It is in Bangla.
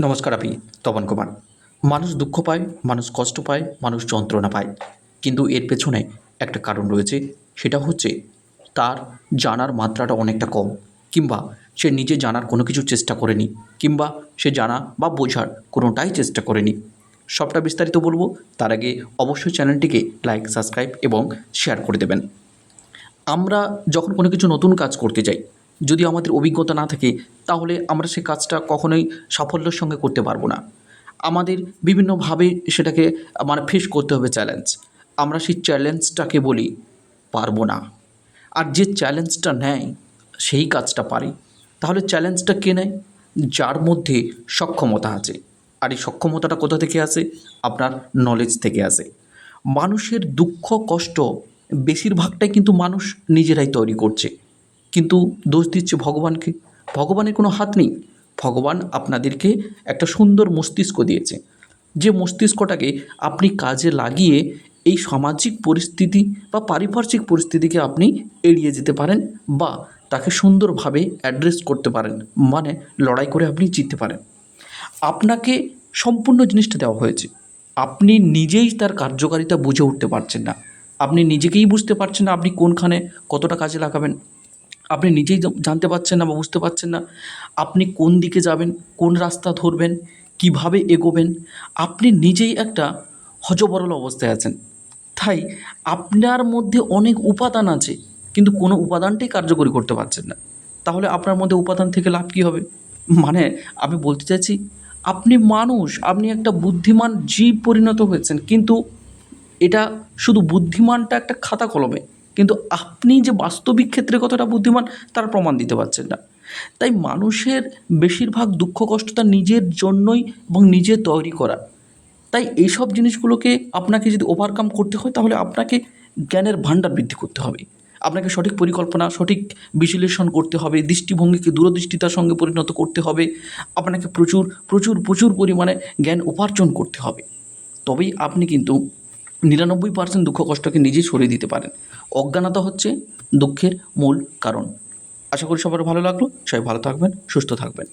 নমস্কার, আমি তপন কুমার। মানুষ দুঃখ পায়, মানুষ কষ্ট পায়, মানুষ যন্ত্রণা পায়। কিন্তু এর পেছনে একটা কারণ রয়েছে, সেটা হচ্ছে তার জানার মাত্রাটা অনেকটা কম, কিংবা সে নিজে জানার কোনো কিছু চেষ্টা করেনি, কিংবা সে জানা বা বোঝার কোনোটাই চেষ্টা করেনি। সবটা বিস্তারিত বলব, তার আগে অবশ্যই চ্যানেলটিকে লাইক সাবস্ক্রাইব এবং শেয়ার করে দেবেন। আমরা যখন কোনো কিছু নতুন কাজ করতে যাই যদি আমাদের অভিজ্ঞতা না থাকে, তাহলে আমরা সে কাজটা কখনোই সাফল্যের সঙ্গে করতে পারব না। আমাদের বিভিন্নভাবে সেটাকে মানে ফেস করতে হবে চ্যালেঞ্জ আমরা সেই চ্যালেঞ্জটাকে বলি, পারব না। আর যে চ্যালেঞ্জটা নেয়, সেই কাজটা পারে। তাহলে চ্যালেঞ্জটা কে নেয়? যার মধ্যে সক্ষমতা আছে। আর এই সক্ষমতাটা কোথা থেকে আসে? আপনার নলেজ থেকে আসে। মানুষের দুঃখ কষ্ট বেশিরভাগটাই কিন্তু মানুষ নিজেরাই তৈরি করছে। কিন্তু দোষ দিচ্ছে ভগবানকে। ভগবানের কোনো হাত নেই। ভগবান আপনাদেরকে একটা সুন্দর মস্তিষ্ক দিয়েছে। যে মস্তিষ্কটাকে আপনি কাজে লাগিয়ে এই সামাজিক পরিস্থিতি বা পারিপার্শ্বিক পরিস্থিতিকে আপনি এড়িয়ে যেতে পারেন বা তাকে সুন্দরভাবে অ্যাড্রেস করতে পারেন। মানে লড়াই করে আপনি জিততে পারেন। আপনাকে সম্পূর্ণ জিনিসটা দেওয়া হয়েছে। আপনি নিজেই তার কার্যকারিতা বুঝে উঠতে পারছেন না। আপনি নিজেকেই বুঝতে পারছেন না আপনি কোনখানে কতটা কাজে লাগাবেন। আপনি নিজেই জানতে পারছেন না বা বুঝতে পারছেন না, আপনি কোন দিকে যাবেন, কোন রাস্তা ধরবেন, কীভাবে এগোবেন, আপনি নিজেই একটা হজবরল অবস্থায় আছেন। তাই আপনার মধ্যে অনেক উপাদান আছে, কিন্তু কোনো উপাদানটাই কার্যকরী করতে পারছেন না। তাহলে আপনার মধ্যে উপাদান থেকে লাভ কী হবে? মানে আমি বলতে চাইছি, আপনি মানুষ, আপনি একটা বুদ্ধিমান জীব পরিণত হয়েছেন, কিন্তু এটা শুধু বুদ্ধিমানটা একটা খাতা কলমে। কিন্তু আপনি যে বাস্তবিক ক্ষেত্রে কতটা বুদ্ধিমান, তার প্রমাণ দিতে পারছেন না। তাই মানুষের বেশিরভাগ দুঃখ কষ্ট তার নিজের জন্যই এবং নিজে তৈরি করা। তাই এইসব জিনিসগুলোকে আপনাকে যদি ওভারকাম করতে হয়, তাহলে আপনাকে জ্ঞানের ভাণ্ডার বৃদ্ধি করতে হবে। আপনাকে সঠিক পরিকল্পনা, সঠিক বিশ্লেষণ করতে হবে, দৃষ্টিভঙ্গিকে দূরদৃষ্টিতার সঙ্গে পরিণত করতে হবে। আপনাকে প্রচুর প্রচুর প্রচুর পরিমাণে জ্ঞান উপার্জন করতে হবে। তবেই আপনি কিন্তু নিরানব্বই পার্সেন্ট দুঃখ কষ্টকে নিজেই সরিয়ে দিতে পারেন। অজ্ঞানতা হচ্ছে দুঃখের মূল কারণ। আশা করি সবার ভালো লাগল। সবাই ভালো থাকবেন, সুস্থ থাকবেন।